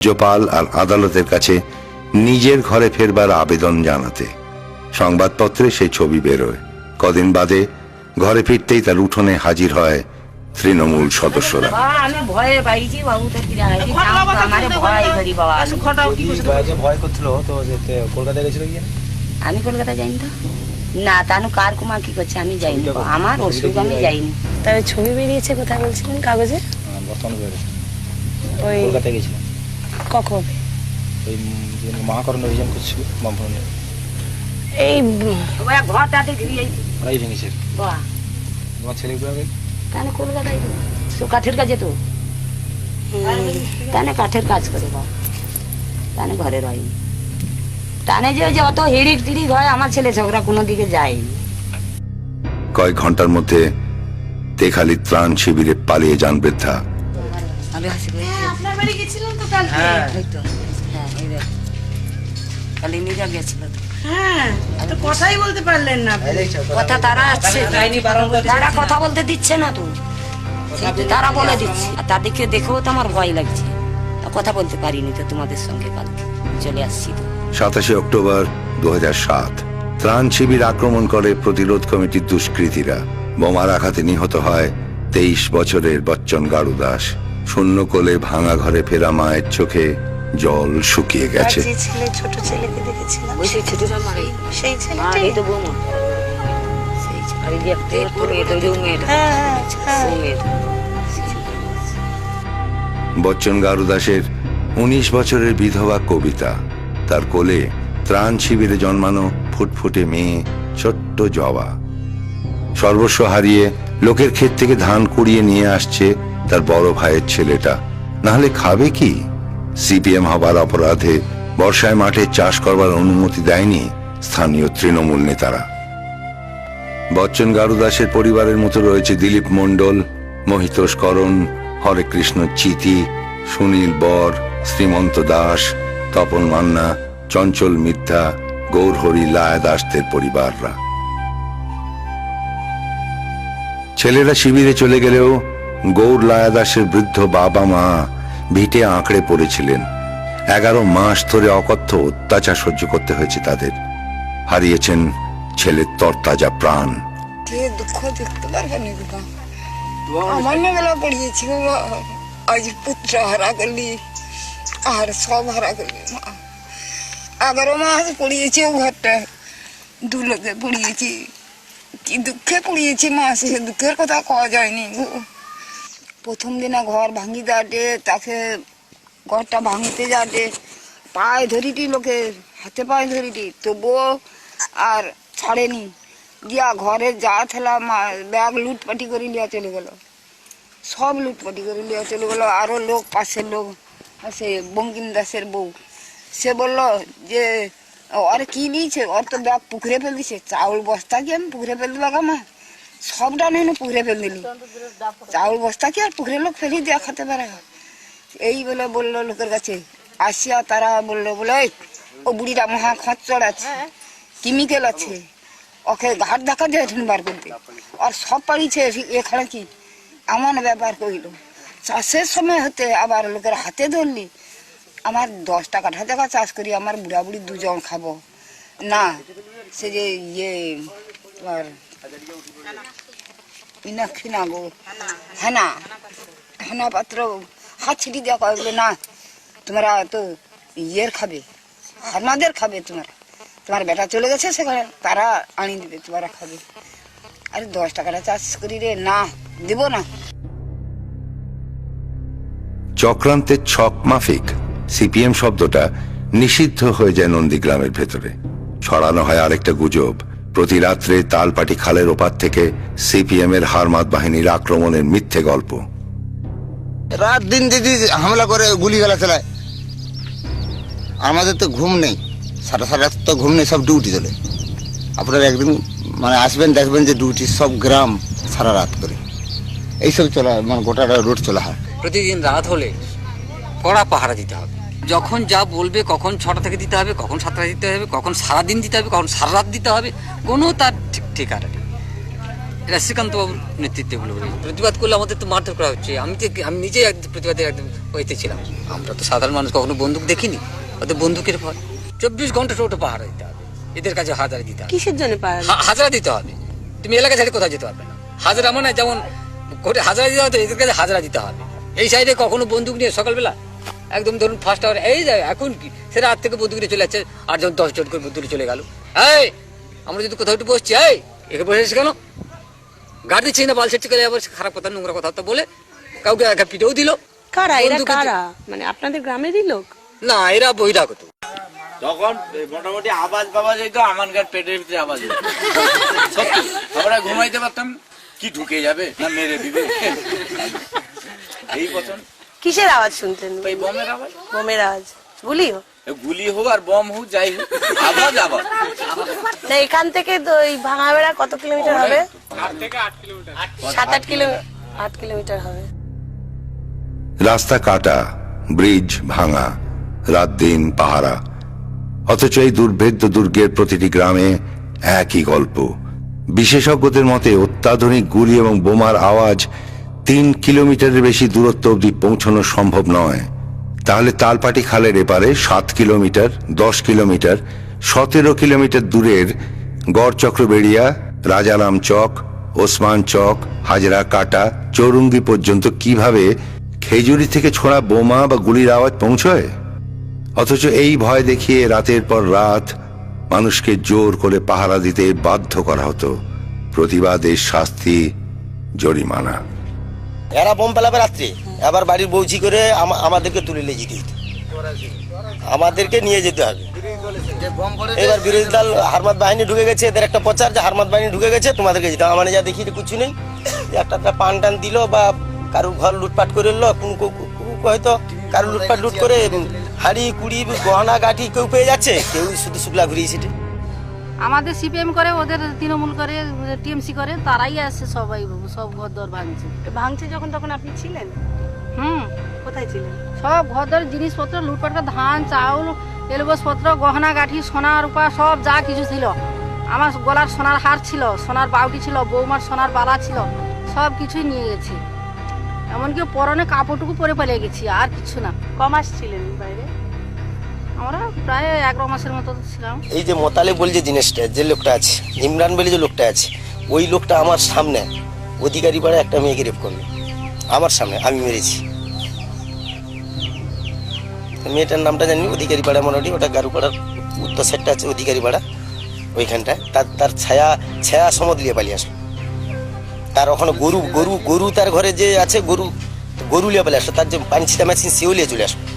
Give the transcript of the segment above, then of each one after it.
রাজ্যপাল আর আদালতের কাছে নিজের ঘরে ফেরবার আবেদন জানাতে। সংবাদপত্রে সেই ছবি বেরোয়। কদিন বাদে ঘরে ফিরতেই তার উঠোনে হাজির হয় তৃণমূল সদস্যরা। আমি কলকাতা কলকাতা যাইনি তো? না তানু কার কুমা কি করছে আমি যাইনি। আমার অসুখ আমি যাইনি। তবে ছবি বেরিয়েছে কোথায় বলছিলেন কাগজে? বর্তমানে বেরোছে ওই কলকাতায় গেছিল। কখন ওই যে মহাকরণ অভিযান করছিল বামফ্রন্টে এই ওই ঘরটাতে ঘিরিয়ে ভেঙেছে। বাবা তোমার ছেলেগুলো আগে তাহলে কলকাতায় তো তো কাঠের কাজে তো? তাহলে কাঠের কাজ করে বাবা। তাহলে ঘরে রয়নি তানে যে যে অত হিড়িক টিড়িক হয় আমার ছেলে ছোকরা কোনো দিকে যায়নি। কয়েক ঘণ্টার মধ্যে তেখালি ত্রাণ শিবিরে পালিয়ে যান বৃদ্ধা। বাড়ি গেছিলেন তো কাল ওই তো হ্যাঁ এই দেখ। কালি নিজা গেছিল তো। হ্যাঁ তো কথাই বলতে পারলেন না। কথা তারা আসছে তারা কথা বলতে দিচ্ছে না তো। তারা বলে দিচ্ছে। আর তাদেরকে দেখেও তো আমার ভয় লাগছে। কথা বলতে পারিনি তো তোমাদের সঙ্গে কালকে। চলে আসছি তো। সাতাশে অক্টোবর দু সাত। ত্রাণ শিবির আক্রমণ করে প্রতিরোধ কমিটির দুষ্কৃতীরা। বোমার আঘাতে নিহত হয় তেইশ বছরের বচ্চন গাড়ু দাস শূন্য কোলে ভাঙা ঘরে ফেরা মায়ের চোখে জল শুকিয়ে গেছে। ছেলে ছোট ছেলেকে দেখেছিলাম সেই ছোটটা মারে সেই ছেলেটাই। তো বৌমা। সেই ছে- আর এই যে একটা পুরো এটা যে মেয়েটা। হ্যাঁ হ্যাঁ, হ্যাঁ। বচ্চন গারু দাসের উনিশ বছরের বিধবা কবিতা। তার কোলে ত্রাণ শিবিরে জন্মানো ফুটফুটে মেয়ে ছোট্ট জবা। সর্বস্ব হারিয়ে লোকের ক্ষেত থেকে ধান কুড়িয়ে নিয়ে আসছে তার বড় ভাইয়ের ছেলেটা। নাহলে খাবে কি? সিপিএম হবার অপরাধে বর্ষায় মাঠে চাষ করবার অনুমতি দেয়নি স্থানীয় তৃণমূল নেতারা। বচ্চন গারুদাসের পরিবারের মতো রয়েছে দিলীপ মণ্ডল, মহিতোষ করণ, হরে কৃষ্ণ চিতি, সুনীল বর, শ্রীমন্ত দাস, তপন মান্না, চঞ্চল মিথ্যা, গৌরহরি লায়া দাসদের পরিবাররা। ছেলেরা শিবিরে চলে গেলেও গৌর লায়া দাসের বৃদ্ধ বাবা মা ভিটে আঁকড়ে পড়েছিলেন। এগারো মাস ধরে অকথ্য অত্যাচার সহ্য করতে হয়েছে তাদের। হারিয়েছেন ছেলের তরতাজা প্রাণ। কে দুঃখ দেখতে আমার পড়িয়েছি আজ পুত্র আর সব এগারো মাস পড়িয়েছি ও ঘরটা পড়িয়েছি। কি দুঃখে পড়িয়েছি মা, সে দুঃখের কথা কওয়া যায়নি গো। প্রথম দিনে ঘর ভাঙি যাটে তাকে ঘরটা ভাঙতে যাটে পায়ে ধরিটি লোকে, হাতে পায়ে ধরিটি, তবুও আর ছাড়েনি। দিয়া ঘরে যা থেলা ব্যাগ লুটপাটি করে লিয়া চলে গেল। সব লুটপাটি করে লিয়া চলে গেল। আরও লোক, পাশের লোক, সে বঙ্কিম দাসের বউ। সে বলল যে ওর কি নিয়েছে? ওর তো ব্যাগ পুকুরে ফেল দিছে চাউল বস্তা কি আমি পুকুরে ফেল দিবা মা সবটা নেই পুকুরে ফেল দিলি চাউল বস্তা কি আর পুকুরে লোক ফেলি দেওয়া খেতে পারে? এই বলে বলল লোকের কাছে আসিয়া তারা বলল বলে ও বুড়িটা মহা খচ্চর আছে কেমিক্যাল আছে ওকে ঘাট দেখা যায় এখন বার করতে। আর সব পারিছে এখানে কি? এমন ব্যাপার করিল চাষের সময় হতে আবার লোকের হাতে ধরলি। আমার দশটা কাঠা জায়গা চাষ করি আমার বুড়া বুড়ি দুজন খাব। না সে যে ইয়ে তোমার মীনাক্ষী হেনা। হেনা পাত্র হাত ছিটি না। তোমরা তো ইয়ের খাবে খাবে তোমরা। বেটা চলে গেছে সেখানে, তারা আনি দিবে খাবে। আরে দশ টাকাটা চাষ করি রে, না, দেব না। চক্রান্তের ছক মাফিক, সিপিএম শব্দটা নিষিদ্ধ হয়ে যায় নন্দীগ্রামের ভেতরে। ছড়ানো হয় আরেকটা গুজব প্রতি রাত্রে তালপাটি খালের ওপার থেকে সিপিএম এর হারমাত বাহিনীর আক্রমণের মিথ্যে গল্প। রাত দিন যদি হামলা করে গুলি গালা চালায়। আমাদের তো ঘুম নেই। সারা সারা রাত তো ঘুম নেই সব ডিউটি চলে। আপনারা একদিন মানে আসবেন দেখবেন যে ডিউটি সব গ্রাম সারা রাত করে। এইসব চলা মানে গোটা রোড চলা হয়। প্রতিদিন রাত হলে কড়া পাহারা দিতে হবে। যখন যা বলবে কখন ছটা থেকে দিতে হবে কখন সাতটা দিতে হবে কখন সারা দিন দিতে হবে কখন সারা রাত দিতে হবে কোনো তার ঠিক ঠিকানা নেই। এটা শ্রীকান্ত বাবুর নেতৃত্বে এগুলো প্রতিবাদ করলে আমাদের তো মারধর করা হচ্ছে। আমি তো আমি নিজেই একদম প্রতিবাদে একদম হইতে ছিলাম। আমরা তো সাধারণ মানুষ কখনো বন্দুক দেখিনি। ওদের বন্দুকের ভয়। চব্বিশ ঘণ্টা টোটো পাহারা দিতে হবে। এদের কাছে হাজারা দিতে হবে। কিসের জন্য হাজারা দিতে হবে। তুমি এলাকা ছেড়ে কোথাও যেতে পারবে না। হাজারা মানে যেমন কোর্টে হাজারা দিতে হবে এদের কাছে হাজারা দিতে হবে। এই সাইডে কখনো বন্দুক নিয়ে সকালবেলা একদম ধরুন ফার্স্ট আওয়ার এই যায় এখন কি? সেটা আট থেকে বন্দুক চলে যাচ্ছে আর যখন দশ জন করে বন্দুক চলে গেল। এই আমরা যদি কোথাও একটু বসছি এই একে বসে কেন? গাড়ি দিচ্ছি না বাল করে আবার খারাপ কথা নোংরা কথা তো বলে কাউকে একা পিটেও দিল। কারা? এরা কারা? মানে আপনাদের গ্রামেরই লোক? না এরা বহিরাগত। তখন মোটামুটি আওয়াজ বাবা যেত আমার গার পেটের ভিতরে আওয়াজ হতো সত্যি আমরা ঘুমাইতে পারতাম কি ঢুকে যাবে না মেরে দিবে? এই বছর কিসের আওয়াজ শুনতেন? এই বমের আওয়াজ? বোমের আওয়াজ। গুলিও? এ গুলি হোক আর বম হোক যাই হোক। আওয়াজ আওয়াজ না এখান থেকে তো ওই ভাঙাবেড়া কত কিলোমিটার হবে? সাত আট কিলোমিটার। আট কিলোমিটার হবে। রাস্তা কাটা ব্রিজ ভাঙা রাত দিন পাহারা। অথচ এই দুর্ভেদ্য দুর্গের প্রতিটি গ্রামে একই গল্প। বিশেষজ্ঞদের মতে অত্যাধুনিক গুলি এবং বোমার আওয়াজ তিন কিলোমিটারের বেশি দূরত্ব অবধি পৌঁছানো সম্ভব নয়। তাহলে তালপাটি খালের এপারে সাত কিলোমিটার, দশ কিলোমিটার, সতেরো কিলোমিটার দূরের গড়চক্রবেড়িয়া রাজারাম চক, ওসমান চক, হাজরা কাটা, চৌরঙ্গি পর্যন্ত কীভাবে খেজুরি থেকে ছোড়া বোমা বা গুলির আওয়াজ পৌঁছয়? অথচ এই ভয় দেখিয়ে রাতের পর রাত মানুষকে জোর করে পাহারা দিতে বাধ্য করা হতো। প্রতিবাদের শাস্তি জরিমানা। এরা বোম পেলাবে রাত্রে। আবার বাড়ির বৌঝি করে আমাদেরকে তুলে নিয়ে যেতে হতো আমাদেরকে নিয়ে যেতে হবে। এবার বিরোধী দল হারমাত বাহিনী ঢুকে গেছে, এদের একটা প্রচার যে হারমাত বাহিনী ঢুকে গেছে, তোমাদেরকে যেতে। মানে যা দেখি, কিছু নেই। একটা একটা পান টান দিল বা কারুর ঘর লুটপাট করে কো- হয়তো কারু লুটপাট লুট করে হাড়ি, কুড়ি, গহনা, গাঠি কেউ পেয়ে যাচ্ছে। কেউ শুধু শুকলা ঘুরিয়েছে আমাদের সিপিএম করে ওদের তৃণমূল করে টিএমসি করে তারাই আসছে সবাই সব ঘর দর ভাঙছে ভাঙছে যখন তখন আপনি ছিলেন? হুম। কোথায় ছিলেন? সব ঘর দর জিনিসপত্র লুটপাট ধান চাউল এলবসপত্র গহনা গাঠি সোনা রূপা সব যা কিছু ছিল। আমার গলার সোনার হার ছিল সোনার বাউটি ছিল বৌমার সোনার বালা ছিল সব কিছুই নিয়ে গেছি। এমনকি পরনে কাপড়টুকু পরে পালিয়ে গেছি আর কিছু না। কমাস ছিলেন বাইরে? এই যে মোতালে বলে যে জিনিসটা, যে লোকটা আছে, ইমরান বলে যে লোকটা আছে, ওই লোকটা আমার সামনে অধিকারী পাড়ায় একটা মেয়েকে রেপ করল। আমার সামনে, আমি মেরেছি। মেয়েটার নামটা জানি অধিকারী পাড়া মোটামুটি, ওটা গারুপাড়ার উত্তর সাইডটা আছে, অধিকারী পাড়া, ওইখানটায়। তার তার ছায়া ছায়া সমদ দিয়ে পালিয়ে আসলো। তার ওখানে গরু গরু গরু তার ঘরে যে আছে, গরু গরু লিয়ে পালিয়ে আসলো। তার যে পানি ছিটা মেশিন সেও লিয়ে চলে আসলো।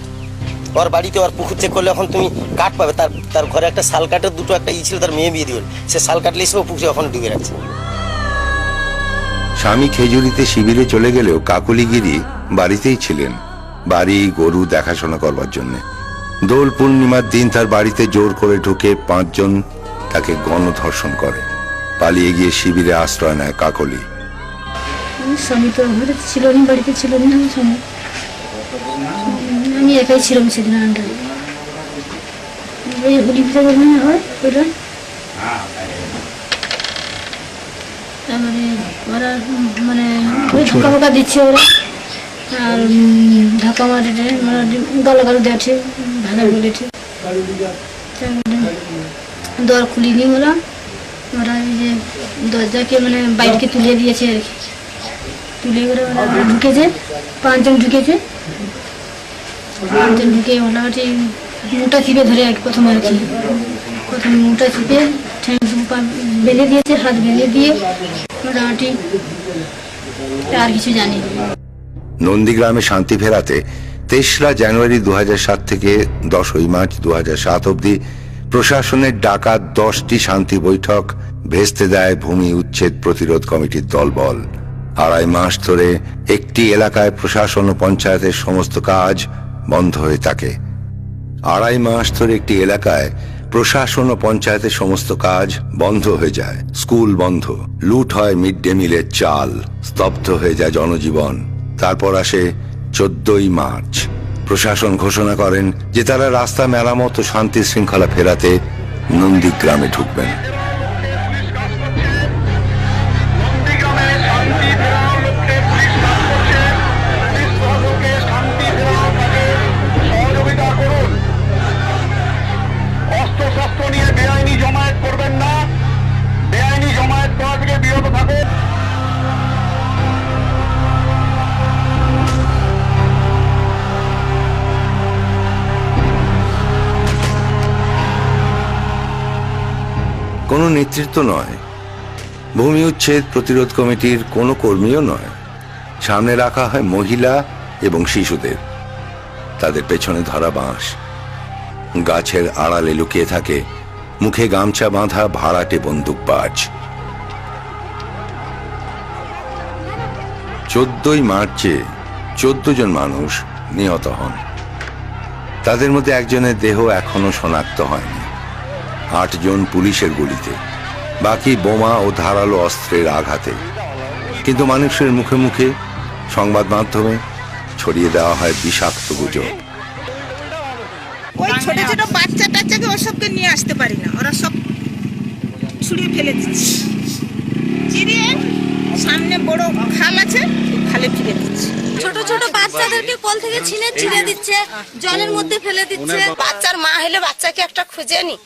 ওর বাড়িতে ওর পুকুর চেক করলে এখন তুমি কাঠ পাবে। তার তার ঘরে একটা শাল কাঠের দুটো একটা ই ছিল তার মেয়ে বিয়ে দিবে। সে শাল কাটলে এসে ও পুকুরে ওখানে ডুবে রাখছে। স্বামী খেজুরিতে শিবিরে চলে গেলেও কাকুলিগিরি বাড়িতেই ছিলেন। বাড়ি গরু দেখাশোনা করবার জন্য। দোল পূর্ণিমার দিন তার বাড়িতে জোর করে ঢুকে পাঁচজন তাকে গণধর্ষণ করে। পালিয়ে গিয়ে শিবিরে আশ্রয় নেয় কাকলি। স্বামী তো ঘরে ছিল না বাড়িতে ছিল না স্বামী। আমি একাই ছিলাম সেদিন হয় তারপরে ওরা মানে ধাক্কা ফাঁকা দিচ্ছে ওরা। আর দর খুলিনি ওরা। ওরা এই যে দরজাকে মানে বাইরকে তুলে দিয়েছে আর কি। তুলে ওরা ঢুকেছে, পাঁচজন ঢুকেছে। ঢুকে চিপে ধরে আর প্রথম চিপে বেঁধে দিয়েছে, হাত বেঁধে দিয়ে মোটামুটি আর কিছু জানি নন্দীগ্রামে শান্তি ফেরাতে তেসরা জানুয়ারি দু থেকে দশই মার্চ দু অবধি প্রশাসনের ডাকা দশটি শান্তি বৈঠক, ভেস্তে দেয় ভূমি উচ্ছেদ প্রতিরোধ কমিটির দলবল। আড়াই মাস ধরে একটি এলাকায় প্রশাসন ও পঞ্চায়েতের সমস্ত কাজ বন্ধ হয়ে থাকে। আড়াই মাস ধরে একটি এলাকায় প্রশাসন ও পঞ্চায়েতের সমস্ত কাজ বন্ধ হয়ে যায়। স্কুল বন্ধ, লুট হয় মিড ডে মিলের চাল, স্তব্ধ হয়ে যায় জনজীবন। তারপর আসে চোদ্দই মার্চ। প্রশাসন ঘোষণা করেন যে তারা রাস্তা মেরামত ও শান্তি শৃঙ্খলা ফেরাতে নন্দীগ্রামে ঢুকবেন। কোনো নেতৃত্ব নয়। ভূমি উচ্ছেদ প্রতিরোধ কমিটির কোনো কর্মীও নয়। সামনে রাখা হয় মহিলা এবং শিশুদের। তাদের পেছনে ধরা বাঁশ। গাছের আড়ালে লুকিয়ে থাকে মুখে গামছা বাঁধা ভাড়াটে বন্দুকবাজ চোদ্দই মার্চে চোদ্দ জন মানুষ নিহত হন। তাদের মধ্যে একজনের দেহ এখনও শনাক্ত হয়নি। আটজন পুলিশের গুলিতে। বাকি বোমা ও ধারালো অস্ত্রের আঘাতে। কিন্তু মানুষের মুখে মুখে সংবাদ মাধ্যমে ছড়িয়ে দেওয়া হয় বিষাক্ত গুজব। ওই ছোট ছোট বাচ্চা টাচ্চাকে ওসবকে নিয়ে আসতে পারি না। ওরা সব ছুড়িয়ে ফেলে দিচ্ছে। চিরিয়ে সামনে বড় খাল আছে খালে ফিরে দিচ্ছে। ছোট ছোট বাচ্চাদেরকে কোল থেকে ছিনে ছিঁড়ে দিচ্ছে জলের মধ্যে ফেলে দিচ্ছে। বাচ্চার মা হলে বাচ্চাকে একটা খুঁজে নি।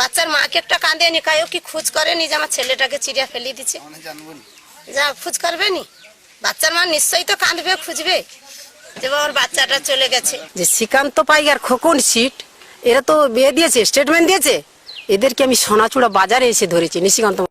বাচ্চার মাকে একটা কাঁদে নি কায়ও কি খোঁজ করেনি যে আমার ছেলেটাকে চিড়িয়া ফেলে দিচ্ছে যা খুঁজ করবে নি বাচ্চার মা নিশ্চয়ই তো কাঁদবে খুঁজবে। যে ওর বাচ্চাটা চলে গেছে। যে শ্রীকান্ত পাই আর খোকন সিট এরা তো বিয়ে দিয়েছে স্টেটমেন্ট দিয়েছে। এদেরকে আমি সোনাচুড়া বাজারে এসে ধরেছি নিশিকান্ত